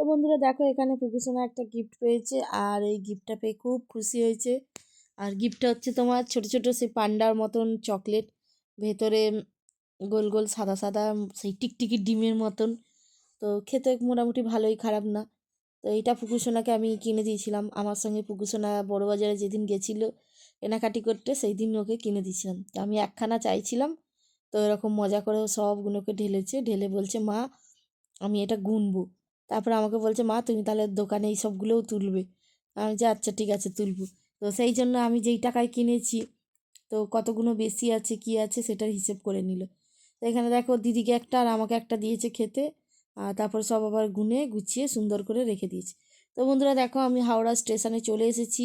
তো বন্ধুরা দেখো, এখানে পুকুসোনা একটা গিফট পেয়েছে আর এই গিফটটা পেয়ে খুব খুশি হয়েছে। আর গিফটটা হচ্ছে তোমার ছোট ছোট সেই পান্ডার মতন চকলেট ভেতরে গোল গোল সাদা সাদা সেই টিকটিকি ডিমের মতন। তো খেতে মোটামুটি ভালোই খারাপ না। তো এইটা পুকুসোনাকে আমি কিনে দিয়েছিলাম। আমার সঙ্গে পুকুসোনা বড় বাজারে যেদিন গেছিল কেনাকাটি করতে সেই দিন ওকে কিনে দিয়েছিলাম। তো আমি একখানা চাইছিলাম, তো এরকম মজা করে সবগুলোকে ঢেলেছে। ঢেলে বলছে, মা, আমি এটা গুনবো। তারপর আমাকে বলছে, মা, তুমি তাহলে দোকানে এই সবগুলোও তুলবে। আমি যে আচ্ছা ঠিক আছে, তুলবো। তো সেই জন্য আমি যেই টাকায় কিনেছি, তো কতগুলো বেশি আছে, কি আছে সেটার হিসেব করে নিল। তো এখানে দেখো, দিদিকে একটা আর আমাকে একটা দিয়েছে খেতে। আর তারপর সব আবার গুনে গুছিয়ে সুন্দর করে রেখে দিয়েছে। তো বন্ধুরা দেখো, আমি হাওড়া স্টেশনে চলে এসেছি।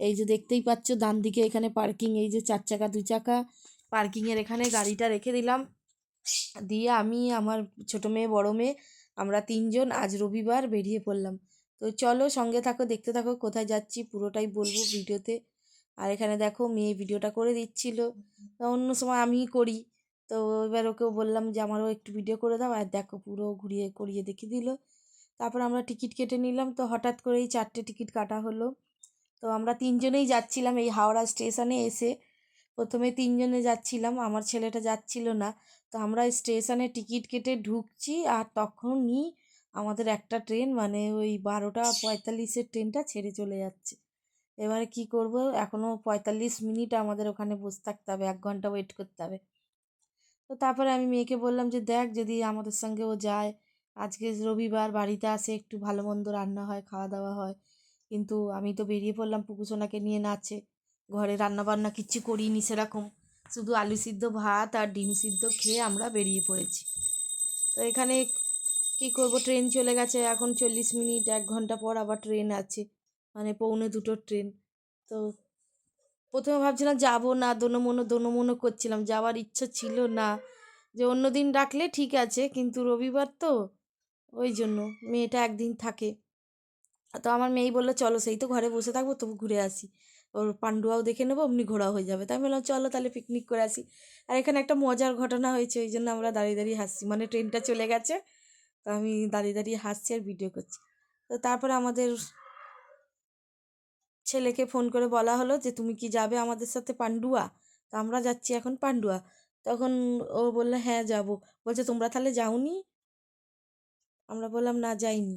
এই যে দেখতেই পাচ্ছ, ডান দিকে এখানে পার্কিং, এই যে চার চাকা দু চাকা। পার্কিংয়ের এখানে গাড়িটা রেখে দিলাম। দিয়ে আমি আমার ছোটো মেয়ে, বড় মেয়ে আমরা তিনজন আজ রবিবার বেরিয়ে পড়লাম। তো চলো সঙ্গে থাকো, দেখতে থাকো কোথায় যাচ্ছি, পুরোটাই বলব ভিডিওতে। আর এখানে দেখো মেয়ে ভিডিওটা করে দিচ্ছিল। অন্য সময় আমিই করি। তো এবার ওকেও বললাম যে, আমারও একটু ভিডিও করে দাও। আর দেখো পুরো ঘুরিয়ে করিয়ে দেখিয়ে দিল। তারপর আমরা টিকিট কেটে নিলাম। তো হঠাৎ করেই চারটে টিকিট কাটা হলো। তো আমরা তিনজনেই যাচ্ছিলাম এই হাওড়া স্টেশনে এসে। প্রথমে তিনজনে যাচ্ছিলাম, আমার ছেলেটা যাচ্ছিল না। তো আমরা স্টেশনে টিকিট কেটে ঢুকছি আর তখনই আমাদের একটা ট্রেন মানে ওই বারোটা পঁয়তাল্লিশের ট্রেনটা ছেড়ে চলে যাচ্ছে। এবারে কি করব? এখনও পঁয়তাল্লিশ মিনিট আমাদের ওখানে বসে থাকতে হবে, এক ঘণ্টা ওয়েট করতে হবে। তো তারপরে আমি মেয়েকে বললাম যে, দেখ, যদি আমাদের সঙ্গে ও যায়, আজকে রবিবার বাড়িতে আসে, একটু ভালো মন্দ রান্না হয়, খাওয়া দাওয়া হয়। কিন্তু আমি তো বেরিয়ে পড়লাম পুকুসোনাকে নিয়ে নাচে। ঘরে রান্না বান্না কিচ্ছু করিনি সেরকম। শুধু আলু সিদ্ধ ভাত আর ডিম সিদ্ধ খেয়ে আমরা বেরিয়ে পড়েছি। তো এখানে কি করব? ট্রেন চলে গেছে। এখন চল্লিশ মিনিট, এক ঘণ্টা পর আবার ট্রেন আছে। মানে পৌনে দুটোর ট্রেন। তো প্রথমে ভাবছিলাম যাব না দোনো দোনো মনো করছিলাম। যাওয়ার ইচ্ছা ছিল না যে অন্য দিন ডাকলে ঠিক আছে, কিন্তু রবিবার তো ওই জন্য মেয়েটা একদিন থাকে। তো আমার মেয়েই বলল, চলো সেই তো ঘরে বসে থাকব, তবু ঘুরে আসি। ওর পান্ডুয়াও দেখে নেব, অমনি ঘোরা হয়ে যাবে। তাই বললাম, চলো তাহলে পিকনিক করে আসি। আর এখানে একটা মজার ঘটনা হয়েছে, ওই জন্য আমরা দাঁড়িয়ে দাঁড়িয়ে হাসছি। মানে ট্রেনটা চলে গেছে, তো আমি দাঁড়িয়ে দাঁড়িয়ে হাসছি আর ভিডিও করছি। তো তারপরে আমাদের ছেলেকে ফোন করে বলা হলো যে, তুমি কি যাবে আমাদের সাথে পান্ডুয়া? তো আমরা যাচ্ছি এখন পান্ডুয়া। তখন ও বলল হ্যাঁ যাব। বলছে, তোমরা তাহলে যাওনি? আমরা বললাম, না, যাইনি।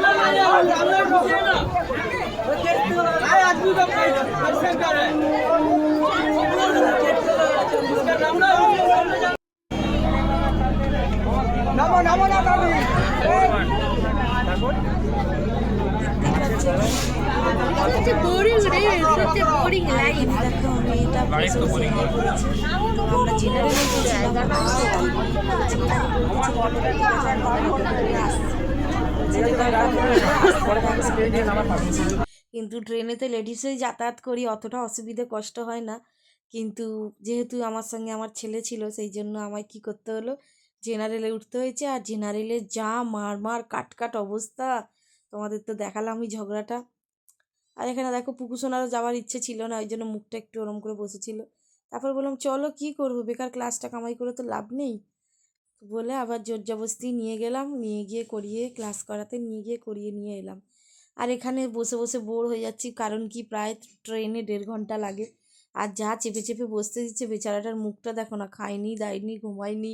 মেয়েটা করছে। তো আমরা জেনারেলে কিন্তু ট্রেনেতে লেডিস হয়ে যাতায়াত করি অতটা অসুবিধে কষ্ট হয় না কিন্তু যেহেতু আমার সঙ্গে আমার ছেলে ছিল সেই জন্য আমায় কি করতে হলো জেনারেলে উঠতে হয়েছে আর জেনারেলে যা মার মার কাট কাট অবস্থা তোমাদের তো দেখালামই ঝগড়াটা আর এখানে দেখো পুকুসোনারও যাওয়ার ইচ্ছে ছিল না, ওই জন্য মুখটা একটু ওরম করে বসেছিল। তারপর বললাম, চলো কি করব? বেকার ক্লাসটা কামাই করে তো লাভ নেই? বলে আবার জোর জবরদস্তি নিয়ে গেলাম, নিয়ে গিয়ে করিয়ে ক্লাস করাতে নিয়ে গিয়ে করিয়ে নিয়ে এলাম। আর এখানে বসে বসে বোর হয়ে যাচ্ছি, কারণ কি প্রায় ট্রেনে দেড় ঘণ্টা লাগে। আর যা চেপে চেপে বসতে দিচ্ছে, বেচারাটার মুখটা দেখো না, খায়নি, দায়নি, ঘুমায়নি।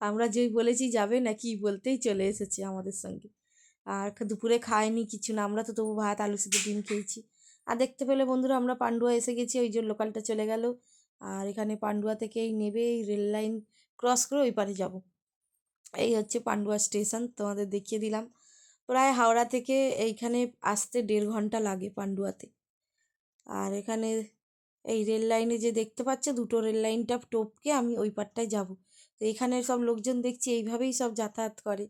আমরা যেই বলেছি, যাবে না কি বলতেই চলে এসেছে আমাদের সঙ্গে। আর দুপুরে খায়নি কিছু না। আমরা তো তবু ভাত, আলু সিদ্ধ, ডিম খেয়েছি। আর দেখতে পেলে বন্ধুরা, আমরা পান্ডুয়া এসে গেছি, ওই যে লোকালটা চলে গেল। আর এখানে পান্ডুয়া থেকেই নেবে, এই রেল লাইন ক্রস করে ওই পারে যাব। এই হচ্ছে পান্ডুয়া স্টেশন, তোমাদের দেখিয়ে দিলাম। প্রায় হাওড়া থেকে এইখানে আসতে দেড় ঘণ্টা লাগে পান্ডুয়াতে। আর এখানে এই রেল লাইনে যে দেখতে পাচ্ছ, দুটো রেল লাইনটা টপকে আমি ওই পারটায় যাব। তো এখানে সব লোকজন দেখছি, এইভাবেই সব যাতায়াত করে।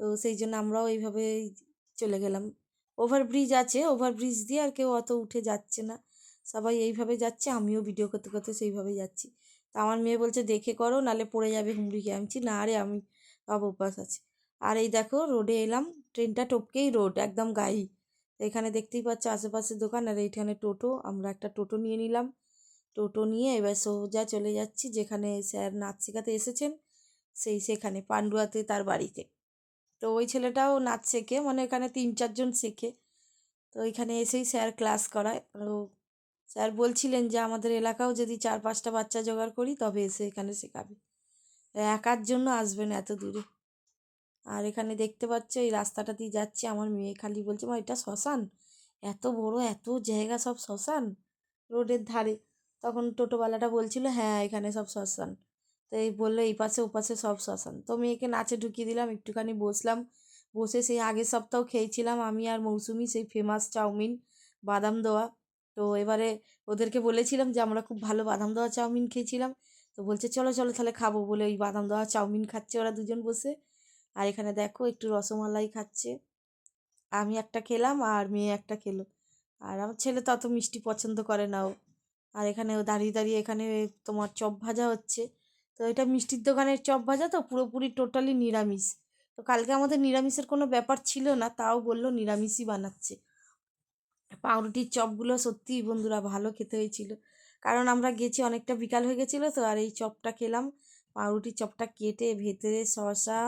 তো সেই জন্য আমরাও এইভাবেই চলে গেলাম। ওভারব্রিজ আছে ওভারব্রিজ দিয়ে আর কেউ অত উঠে যাচ্ছে না। সবাই এইভাবে যাচ্ছে, আমিও ভিডিও করতে করতে সেইভাবেই যাচ্ছি। তা আমার মেয়ে বলছে, দেখে করো, নালে পড়ে যাবে হুমড়ি খেয়ে। আমি না রে, আমি সব অভ্যাস আছে। আর এই দেখো, রোডে এলাম, ট্রেনটা টপকেই রোড, একদম গায়েই। তো এখানে দেখতেই পাচ্ছ আশেপাশে দোকান, আর এইখানে টোটো। আমরা একটা টোটো নিয়ে নিলাম। টোটো নিয়ে এবার সোজা চলে যাচ্ছি, যেখানে স্যার নাচ শেখাতে এসেছেন, সেই সেখানে, পান্ডুয়াতে তার বাড়িতে। তো ওই ছেলেটাও নাচ শেখে মানে এখানে তিন চারজন শেখে। তো ওইখানে এসেই স্যার ক্লাস করায়। তো স্যার বলছিলেন যে, আমাদের এলাকাও যদি চার পাঁচটা বাচ্চা জোগাড় করি, তবে এসে এখানে শেখাবে। একার জন্য আসবেন এত দূরে। আর এখানে দেখতে পাচ্ছ, এই রাস্তাটা দিয়ে যাচ্ছে। আমার মেয়ে খালি বলছে, মা, এটা শ্মশান? এত বড়, এত জায়গা সব শ্মশান? রোডের ধারে? তখন টোটোওয়ালাটা বলছিল হ্যাঁ এখানে সব শ্মশান। তো এই বলল, এই পাশে, ও পাশে সব শ্মশান। তো মেয়েকে নাচে ঢুকিয়ে দিলাম, একটুখানি বসলাম। বসে সেই আগের সপ্তাহ খেয়েছিলাম আমি আর মৌসুমি সেই ফেমাস চাউমিন, বাদাম দেওয়া তো এবারে ওদেরকে বলেছিলাম যে, আমরা খুব ভালো বাদাম দেওয়া চাউমিন খেয়েছিলাম। তো বলছে, চলো চলো, তাহলে খাব। বলে ওই বাদাম দেওয়া চাউমিন খাচ্ছে ওরা দুজন বসে। আর এখানে দেখো, একটু রসমালাই খাচ্ছে। আমি একটা খেলাম আর মেয়ে একটা খেলো। আর আমার ছেলে তো অত মিষ্টি পছন্দ করে না ও। আর এখানে ও দাঁড়িয়ে দাঁড়িয়ে এখানে তোমার চপ ভাজা হচ্ছে। তো এটা মিষ্টির দোকানের চপ ভাজা তো পুরোপুরি টোটালি নিরামিষ। তো কালকে আমাদের নিরামিষের কোনো ব্যাপার ছিল না, তাও বলল নিরামিষই বানাচ্ছে। পাউরুটির চপগুলো সত্যিই বন্ধুরা ভালো খেতে হয়েছিল। কারণ আমরা গেছি অনেকটা বিকাল হয়ে গেছিল তো, আর এই চপটা খেলাম। পাউরুটির চপটা কেটে ভেতরে শসা,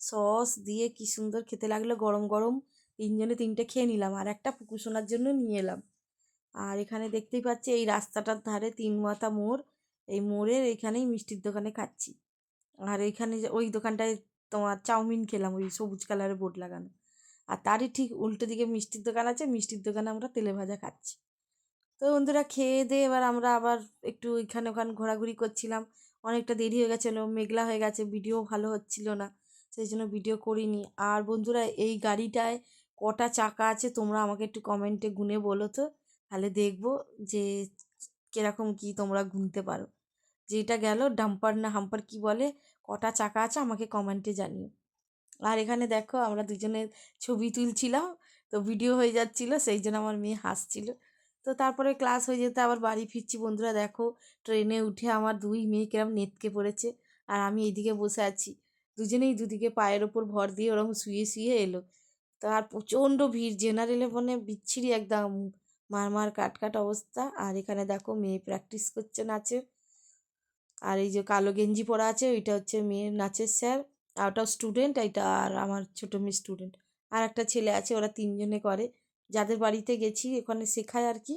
সস দিয়ে কি সুন্দর খেতে লাগল, গরম গরম তিনজনে তিনটে খেয়ে নিলাম। আর একটা পুকুসোনার জন্য নিয়ে এলাম। আর এখানে দেখতেই পাচ্ছি এই রাস্তাটার ধারে তিন মাথা মোড়। এই মোড়ের এইখানেই মিষ্টির দোকানে খাচ্ছি। আর এইখানে যে ওই দোকানটায় তোমার চাউমিন খেলাম, ওই সবুজ কালারের বোর্ড লাগানো। আর তারই ঠিক উল্টো দিকে মিষ্টির দোকান আছে, মিষ্টির দোকানে আমরা তেলে ভাজা খাচ্ছি। তো বন্ধুরা, খেয়ে দিয়ে এবার আমরা আবার একটু ওইখানে ওখানে ঘোরাঘুরি করছিলাম। অনেকটা দেরি হয়ে গেছিল, মেঘলা হয়ে গেছে, ভিডিও ভালো হচ্ছিল না, সেই জন্য ভিডিও করিনি। আর বন্ধুরা, এই গাড়িটায় কটা চাকা আছে, তোমরা আমাকে একটু কমেন্টে গুনে বলো তো। তাহলে দেখব যে কীরকম কি তোমরা গুনতে পারো। যেটা গেল ডাম্পার না হাম্পার কি বলে? কটা চাকা আছে আমাকে কমেন্টে জানিও। আর এখানে দেখো আমরা দুজনে ছবি তুলছিলাম, তো ভিডিও হয়ে যাচ্ছিল, সেই জন্য আমার মেয়ে হাসছিল। তো তারপরে ক্লাস হয়ে যেতে আবার বাড়ি ফিরছি। বন্ধুরা দেখো ট্রেনে উঠে আমার দুই মেয়ে কিরম নেতকে পড়েছে, আর আমি এইদিকে বসে আছি। দুজনেই দুদিকে পায়ের ওপর ভর দিয়ে ওরকম শুয়ে শুয়ে এলো। তো আর প্রচণ্ড ভিড় জেনারেলে মানে বিচ্ছিরি একদম মারমার কাটকাট অবস্থা। আর এখানে দেখো মেয়ে প্র্যাকটিস করছে নাচের আর এই যে কালো গেঞ্জি পরা আছে, ওইটা হচ্ছে মেয়ের নাচের স্যার। আর ওটাও স্টুডেন্ট এইটা আর আমার ছোটো মেয়ে স্টুডেন্ট আর একটা ছেলে আছে, ওরা তিনজনে করে। যাদের বাড়িতে গেছি, ওখানে শেখায় আর কি।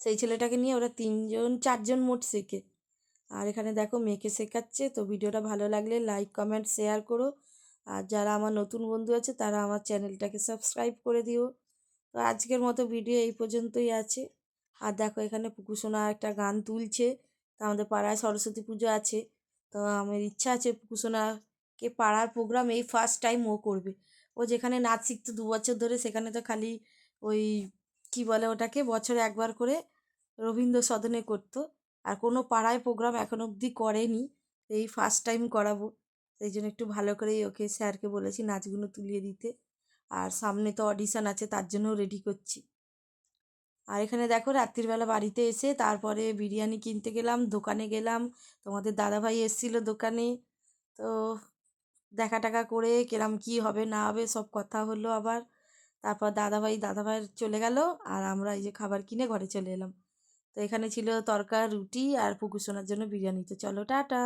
সেই ছেলেটাকে নিয়ে ওরা তিনজন, চারজন মোট শেখে। আর এখানে দেখো মেয়েকে শেখাচ্ছে, তো ভিডিওটা ভালো লাগলে লাইক কমেন্ট শেয়ার করো। আর যারা আমার নতুন বন্ধু আছে, তারা আমার চ্যানেলটাকে সাবস্ক্রাইব করে দিও। তো আজকের মতো ভিডিও এই পর্যন্তই আছে। আর দেখো এখানে পুকুসোনা একটা গান তুলছে। তো আমাদের পাড়ায় সরস্বতী পুজো আছে। তো আমার ইচ্ছা আছে কুসোনাকে পাড়ার প্রোগ্রাম এই ফার্স্ট টাইম ও করবে। ও যেখানে নাচ শিখতো দু বছর ধরে সেখানে তো খালি ওই কি বলে ওটাকে বছরে একবার করে রবীন্দ্র সদনে করতো। আর কোনো পাড়ায় প্রোগ্রাম এখন অবধি করেনি। এই ফার্স্ট টাইম করাবো। সেই জন্য একটু ভালো করেই ওকে স্যারকে বলেছি নাচগুলো তুলিয়ে দিতে। আর সামনে তো অডিশান আছে, তার জন্যও রেডি করছি। আর এখানে দেখো রাত্রিবেলা বাড়িতে এসে তারপরে বিরিয়ানি কিনতে গেলাম, দোকানে গেলাম। তোমাদের দাদাভাই এসেছিল দোকানে। তো দেখা টাকা করে কিরম কি হবে না হবে সব কথা হলো আবার। তারপর দাদাভাই দাদাভাইয়ের চলে গেল আর আমরা এই যে খাবার কিনে ঘরে চলে এলাম। তো এখানে ছিল তরকা, রুটি আর পুকুর সোনার জন্য বিরিয়ানি। তো চলো, টাটা।